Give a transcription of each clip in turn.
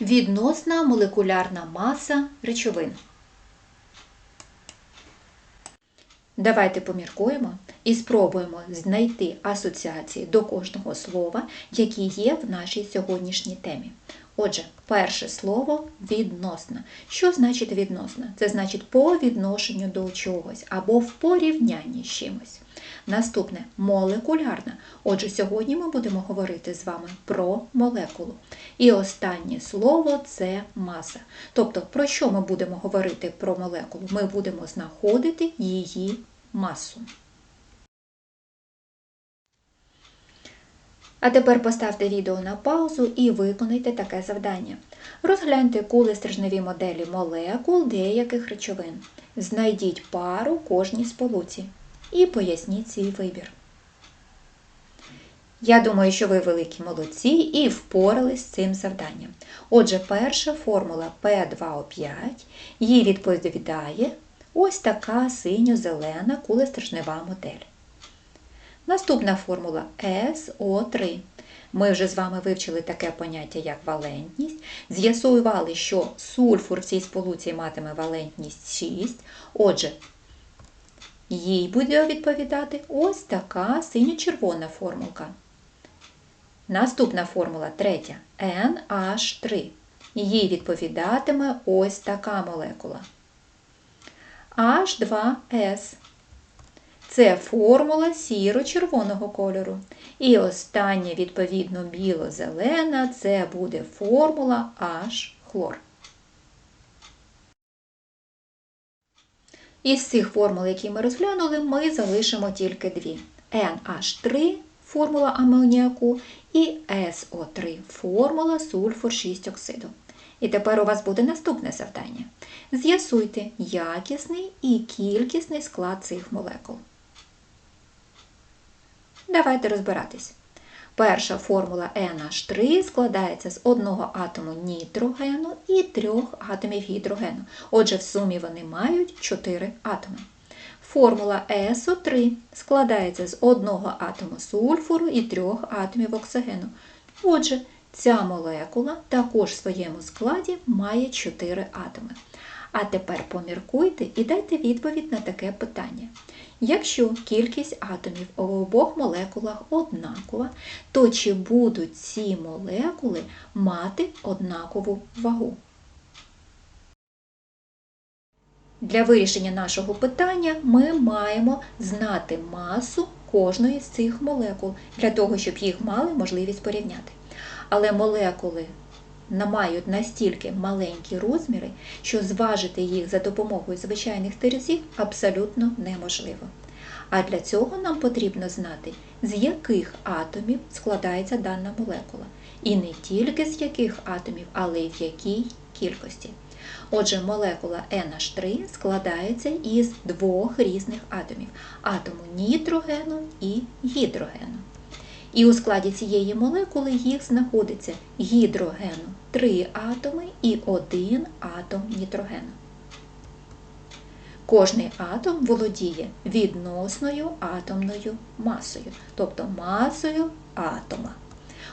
Відносна молекулярна маса речовин. Давайте поміркуємо і спробуємо знайти асоціації до кожного слова, які є в нашій сьогоднішній темі. Отже, перше слово відносна. Що значить відносна? Це значить по відношенню до чогось або в порівнянні з чимось. Наступне молекулярна. Отже, сьогодні ми будемо говорити з вами про молекулу. І останнє слово це маса. Тобто, про що ми будемо говорити про молекулу? Ми будемо знаходити її масу. А тепер поставте відео на паузу і виконайте таке завдання. Розгляньте кулестержневі моделі молекул деяких речовин. Знайдіть пару кожній сполуці і поясніть свій вибір. Я думаю, що ви великі молодці і впорались з цим завданням. Отже, перша формула P2O5, їй відповідає ось така синьо-зелена кулестержнева модель. Наступна формула SO3. Ми вже з вами вивчили таке поняття, як валентність. З'ясували, що сульфур в цій сполуці матиме валентність 6. Отже, їй буде відповідати ось така синьо-червона формулка. Наступна формула третя NH3. Їй відповідатиме ось така молекула. H2S. Це формула сіро-червоного кольору. І остання, відповідно, біло-зелена це буде формула H-хлор. Із цих формул, які ми розглянули, ми залишимо тільки дві: NH3 формула амоніаку і SO3 формула сульфур 6 оксиду. І тепер у вас буде наступне завдання. З'ясуйте якісний і кількісний склад цих молекул. Давайте розбиратись. Перша формула NH3 складається з одного атому нітрогену і трьох атомів гідрогену. Отже, в сумі вони мають 4 атоми. Формула SO3 складається з одного атому сульфуру і трьох атомів оксигену. Отже, ця молекула також в своєму складі має 4 атоми. А тепер поміркуйте і дайте відповідь на таке питання. Якщо кількість атомів в обох молекулах однакова, то чи будуть ці молекули мати однакову вагу? Для вирішення нашого питання ми маємо знати масу кожної з цих молекул, для того, щоб їх мали можливість порівняти. Але молекули мають настільки маленькі розміри, що зважити їх за допомогою звичайних терезів абсолютно неможливо. А для цього нам потрібно знати, з яких атомів складається дана молекула. І не тільки з яких атомів, але й в якій кількості. Отже, молекула NH3 складається із двох різних атомів атому нітрогену і гідрогену. І у складі цієї молекули їх знаходиться гідрогену 3 атоми і 1 атом нітрогену. Кожний атом володіє відносною атомною масою, тобто масою атома.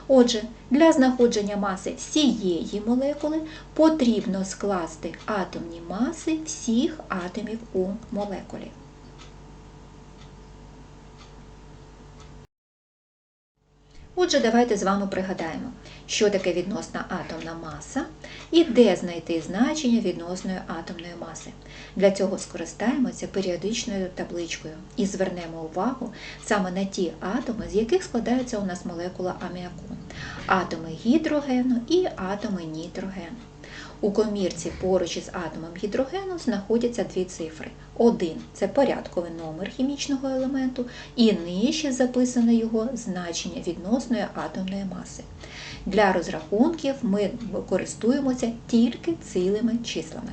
Отже, для знаходження маси всієї молекули потрібно скласти атомні маси всіх атомів у молекулі. Отже, давайте з вами пригадаємо, що таке відносна атомна маса і де знайти значення відносної атомної маси. Для цього скористаємося періодичною табличкою і звернемо увагу саме на ті атоми, з яких складається у нас молекула аміаку, атоми гідрогену і атоми нітрогену. У комірці поруч із атомом гідрогену знаходяться дві цифри. Один це порядковий номер хімічного елементу, і нижче записане його значення відносної атомної маси. Для розрахунків ми користуємося тільки цілими числами.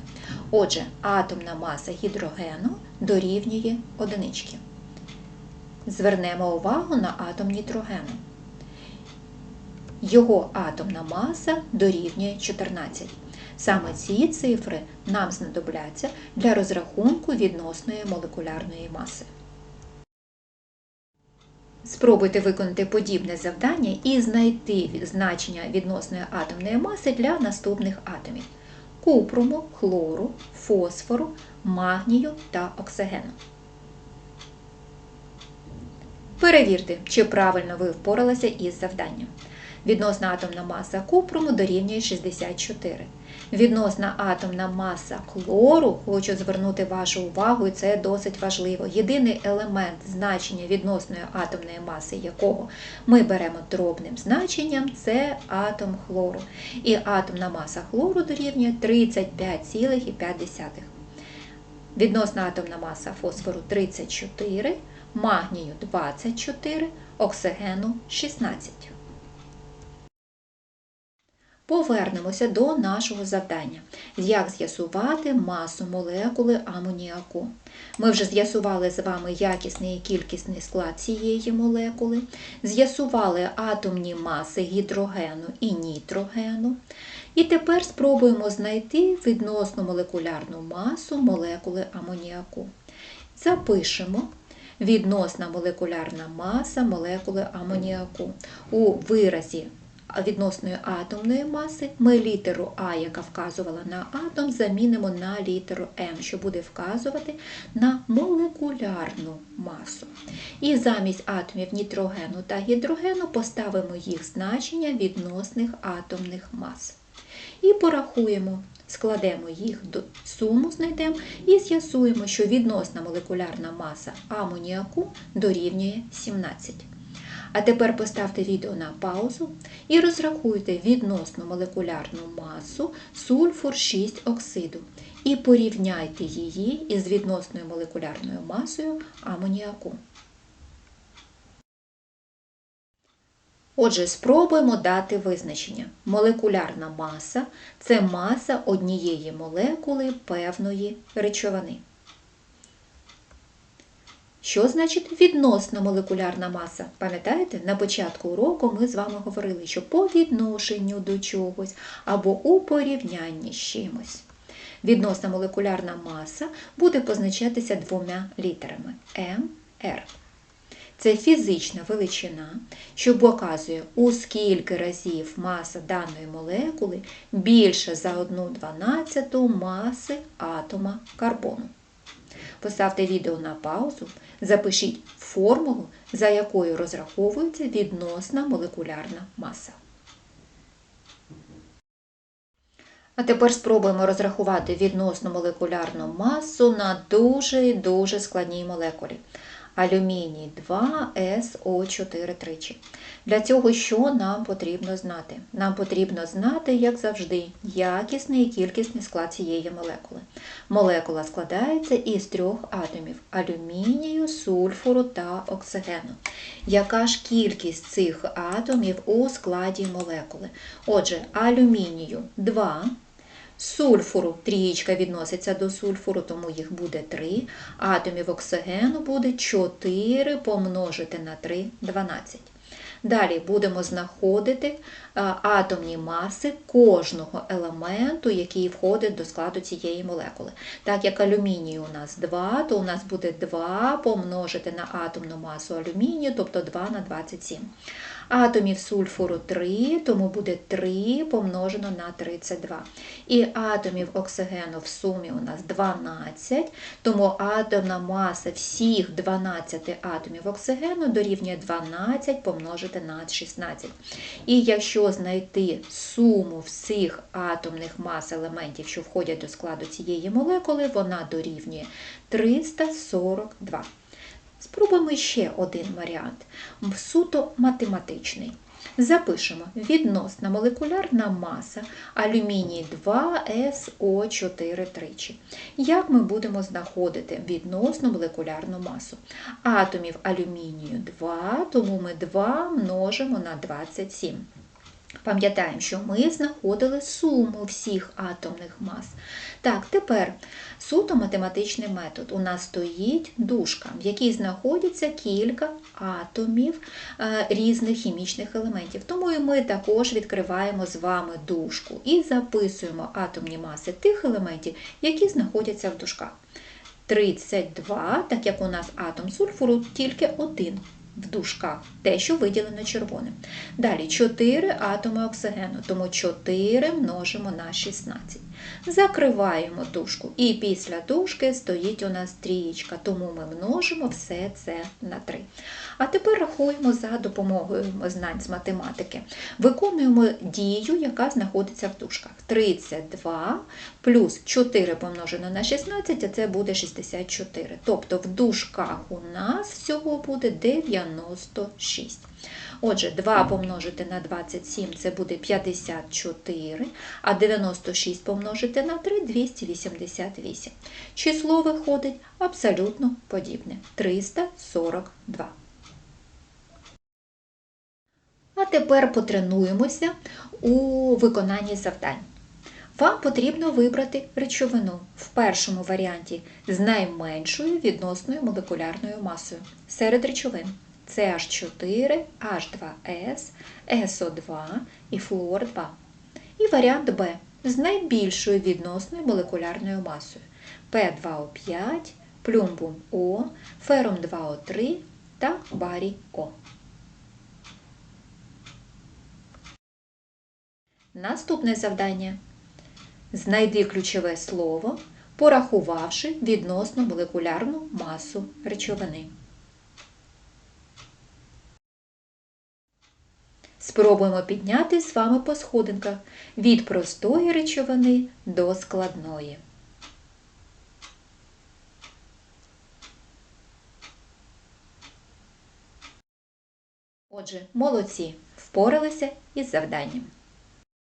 Отже, атомна маса гідрогену дорівнює одинички. Звернемо увагу на атом нітрогену. Його атомна маса дорівнює 14. Саме ці цифри нам знадобляться для розрахунку відносної молекулярної маси. Спробуйте виконати подібне завдання і знайти значення відносної атомної маси для наступних атомів: купруму, хлору, фосфору, магнію та оксигену. Перевірте, чи правильно ви впоралися із завданням. Відносна атомна маса купруму дорівнює 64. Відносна атомна маса хлору, хочу звернути вашу увагу, і це досить важливо. Єдиний елемент значення відносної атомної маси, якого ми беремо дробним значенням, це атом хлору. І атомна маса хлору дорівнює 35,5. Відносна атомна маса фосфору 34, магнію 24, оксигену 16. Повернемося до нашого завдання. Як з'ясувати масу молекули амоніаку? Ми вже з'ясували з вами якісний і кількісний склад цієї молекули, з'ясували атомні маси гідрогену і нітрогену. І тепер спробуємо знайти відносну молекулярну масу молекули амоніаку. Запишемо відносна молекулярна маса молекули амоніаку у виразі відносної атомної маси ми літеру А, яка вказувала на атом, замінимо на літеру М, що буде вказувати на молекулярну масу. І замість атомів нітрогену та гідрогену поставимо їх значення відносних атомних мас. І порахуємо, складемо їх до суму, знайдемо і з'ясуємо, що відносна молекулярна маса амоніаку дорівнює 17. А тепер поставте відео на паузу і розрахуйте відносну молекулярну масу сульфур 6 оксиду і порівняйте її із відносною молекулярною масою амоніаку. Отже, спробуємо дати визначення. Молекулярна маса це маса однієї молекули певної речовини. Що значить відносна молекулярна маса? Пам'ятаєте, на початку уроку ми з вами говорили, що по відношенню до чогось або у порівнянні з чимось. Відносна молекулярна маса буде позначатися двома літерами М, Р. Це фізична величина, що показує, у скільки разів маса даної молекули більша за 1 дванадцяту маси атома карбону. Поставте відео на паузу, запишіть формулу, за якою розраховується відносна молекулярна маса. А тепер спробуємо розрахувати відносну молекулярну масу на дуже дуже складній молекулі алюміній 2 СО4 тричі. Для цього що нам потрібно знати? Нам потрібно знати, як завжди, якісний і кількісний склад цієї молекули. Молекула складається із трьох атомів алюмінію, сульфуру та оксигену. Яка ж кількість цих атомів у складі молекули? Отже, алюмінію 2. Сульфуру трієчка відноситься до сульфуру, тому їх буде 3. Атомів оксигену буде 4 помножити на 3 12. Далі будемо знаходити атомні маси кожного елементу, який входить до складу цієї молекули. Так як алюмінію у нас 2, то у нас буде 2 помножити на атомну масу алюмінію, тобто 2 на 27. Атомів сульфуру 3, тому буде 3 помножено на 32. І атомів оксигену в сумі у нас 12, тому атомна маса всіх 12 атомів оксигену дорівнює 12 помножити на 16. І якщо знайти суму всіх атомних мас елементів, що входять до складу цієї молекули, вона дорівнює 342. Спробуємо ще один варіант, суто математичний. Запишемо відносна молекулярна маса алюміній 2СО4 тричі. Як ми будемо знаходити відносну молекулярну масу? Атомів алюмінію 2, тому ми 2 множимо на 27. Пам'ятаємо, що ми знаходили суму всіх атомних мас. Так, тепер суто математичний метод. У нас стоїть дужка, в якій знаходиться кілька атомів е, різних хімічних елементів. Тому і ми також відкриваємо з вами дужку і записуємо атомні маси тих елементів, які знаходяться в дужках. 32, так як у нас атом сульфуру тільки один в дужках, те, що виділено червоним. Далі 4 атоми оксигену, тому 4 множимо на 16. Закриваємо дужку. І після дужки стоїть у нас трієчка, тому ми множимо все це на 3. А тепер рахуємо за допомогою знань з математики. Виконуємо дію, яка знаходиться в дужках. 32 плюс 4 помножено на 16, а це буде 64. Тобто в дужках у нас всього буде 96. Отже, 2 помножити на 27 це буде 54, а 96 помножити на 3 288. Число виходить абсолютно подібне 342. А тепер потренуємося у виконанні завдань. Вам потрібно вибрати речовину в першому варіанті з найменшою відносною молекулярною масою серед речовин. CH4, H2S, SO2 і флуор 2. І варіант Б з найбільшою відносною молекулярною масою P2O5, плюмбум О, ферум 2О3 та барій О. Наступне завдання. Знайди ключове слово, порахувавши відносно молекулярну масу речовини. Спробуємо підняти з вами по сходинках від простої речовини до складної. Отже, молодці, впоралися із завданням.